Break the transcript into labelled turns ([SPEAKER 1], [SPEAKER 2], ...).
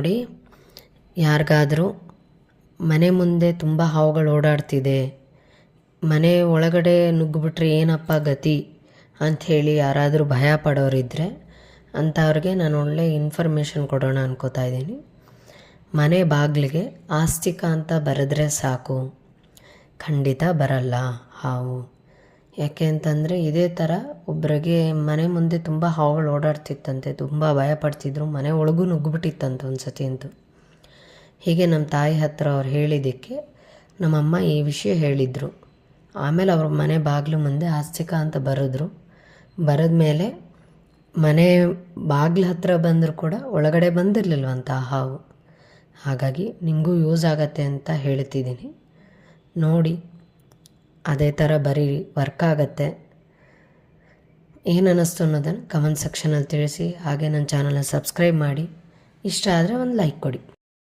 [SPEAKER 1] ನೋಡಿ. ಯಾರಿಗಾದರೂ ಮನೆ ಮುಂದೆ ತುಂಬ ಹಾವುಗಳು ಓಡಾಡ್ತಿದೆ. ಮನೆ ಒಳಗಡೆ ನುಗ್ಗಿಬಿಟ್ರೆ ಏನಪ್ಪ ಗತಿ ಅಂಥೇಳಿ ಯಾರಾದರೂ ಭಯ ಪಡೋರಿದ್ದರೆ ಅಂಥವ್ರಿಗೆ ನಾನು ಒಳ್ಳೆ ಇನ್ಫಾರ್ಮೇಷನ್ ಕೊಡೋಣ ಅನ್ಕೋತಾ ಇದ್ದೀನಿ. ಮನೆ ಬಾಗಿಲಿಗೆ ಆಸ್ತಿಕ ಅಂತ ಬರೆದ್ರೆ ಸಾಕು. ಖಂಡಿತ ಬರಲ್ಲ ಹಾವು. ಯಾಕೆ ಅಂತಂದರೆ ಇದೇ ಥರ ಒಬ್ಬರಿಗೆ ಮನೆ ಮುಂದೆ ತುಂಬ ಹಾವುಗಳು ಓಡಾಡ್ತಿತ್ತಂತೆ, ತುಂಬ ಭಯಪಡ್ತಿದ್ರು ಮನೆ ಒಳಗೂ ನುಗ್ಗಿಬಿಟ್ಟಿತ್ತಂತೆ ಒಂದು ಸತಿ ಅಂತೂ. ಹೀಗೆ ನಮ್ಮ ತಾಯಿ ಹತ್ರ ಅವ್ರು ಹೇಳಿದ್ದಕ್ಕೆ ನಮ್ಮಮ್ಮ ಈ ವಿಷಯ ಹೇಳಿದರು. ಆಮೇಲೆ ಅವ್ರ ಮನೆ ಬಾಗಿಲು ಮುಂದೆ ಆಸ್ತಿಕ ಅಂತ ಬರೆದ್ರು. ಬರೆದ ಮೇಲೆ ಮನೆ ಬಾಗಿಲು ಹತ್ರ ಬಂದರೂ ಕೂಡ ಒಳಗಡೆ ಬಂದಿರಲಿಲ್ವಂತ ಹಾವು. ಹಾಗಾಗಿ ನಿಮಗೂ ಯೂಸ್ ಆಗತ್ತೆ ಅಂತ ಹೇಳ್ತಿದ್ದೀನಿ. ನೋಡಿ ಅದೇ ಥರ ಬರೀ ವರ್ಕ್ ಆಗತ್ತೆ. ಏನು ಅನ್ನಿಸ್ತು ಅನ್ನೋದನ್ನು ಕಮೆಂಟ್ ಸೆಕ್ಷನಲ್ಲಿ ತಿಳಿಸಿ. ಹಾಗೆ ನನ್ನ ಚಾನಲ್ನ ಸಬ್ಸ್ಕ್ರೈಬ್ ಮಾಡಿ. ಇಷ್ಟ ಆದರೆ ಒಂದು ಲೈಕ್ ಕೊಡಿ.